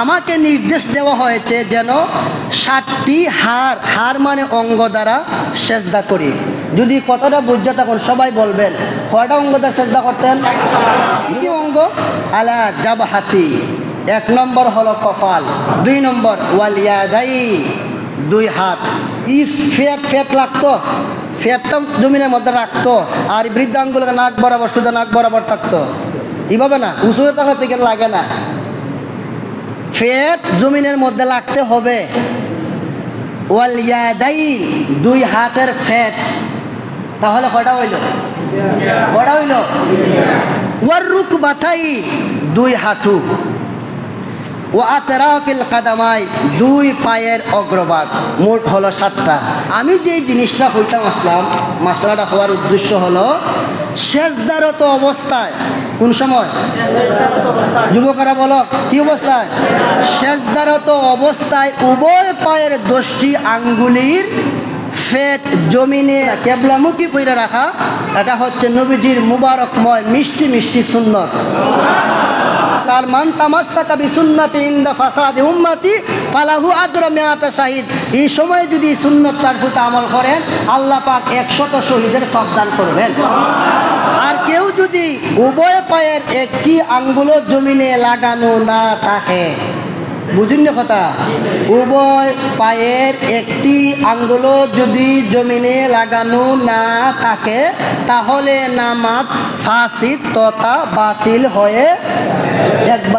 আমাকে নির্দেশ দেওয়া হয়েছে যেন ষাটটি হার হার মানে অঙ্গ দ্বারা সেজদা করি। যদি কথাটা বুঝতে তখন সবাই বলবেন, কয়টা অঙ্গ দ্বারা সেজদা করতেন? কি অঙ্গ? আলা জাবাহাতি। এক নম্বর হলো কপাল দুই নম্বর ওয়ালিয়াদাই দুই হাত। ই ফ্যাট ফ্যাট লাগতো? ফ্যাটটা জমিনের মধ্যে রাখতো, আর এই বৃদ্ধাঙ্গুলোকে নাক বরাবর সোজা নাক বরাবর থাকতো। এইভাবে না উঁচু হয়ে থাকলে তো এখানে লাগে না। ফেট জমিনের মধ্যে লাগতে হবে। দুই হাতের ফেট। তাহলে কয়টা হইল? কয়টা হইল? ওয়ার রুক বাথাই দুই হাঁটু। ও আতরাফিল কাদামাই, দুই পায়ের অগ্রভাগ, মোট হলো সাতটা। আমি যে জিনিসটা হইতাম আসলাম মশলাটা হওয়ার উদ্দেশ্য হলো শেষদারত অবস্থায়, কোন সময়? যুবকরা বলো, কি অবস্থায়? শেষদারত অবস্থায় উভয় পায়ের দশটি আঙ্গুলির ফেট জমিনে কেবলামুখী করে রাখা, এটা হচ্ছে নবীজির মুবারকময় মিষ্টি মিষ্টি সুন্নত। তার মান তামাশাকা বিসুন্নতি ইন্দা ফাসাদ উম্মতি ফালাহু আদ্র মেয়াতা শাহিদ। এই সময় যদি সুন্নতটার ফুটা আমল করেন, আল্লাহ পাক একশত শহীদের সবদান করবেন। আর কেউ যদি উভয় পায়ের একটি আঙ্গুলো জমিনে লাগানো না থাকে বুঝুন না কথা। উভয় পায়ের একটি আঙ্গুল যদি জমিনে লাগানো না থাকে, তাহলে নামাজ ফাসিদ তথা বাতিল হয়ে একবার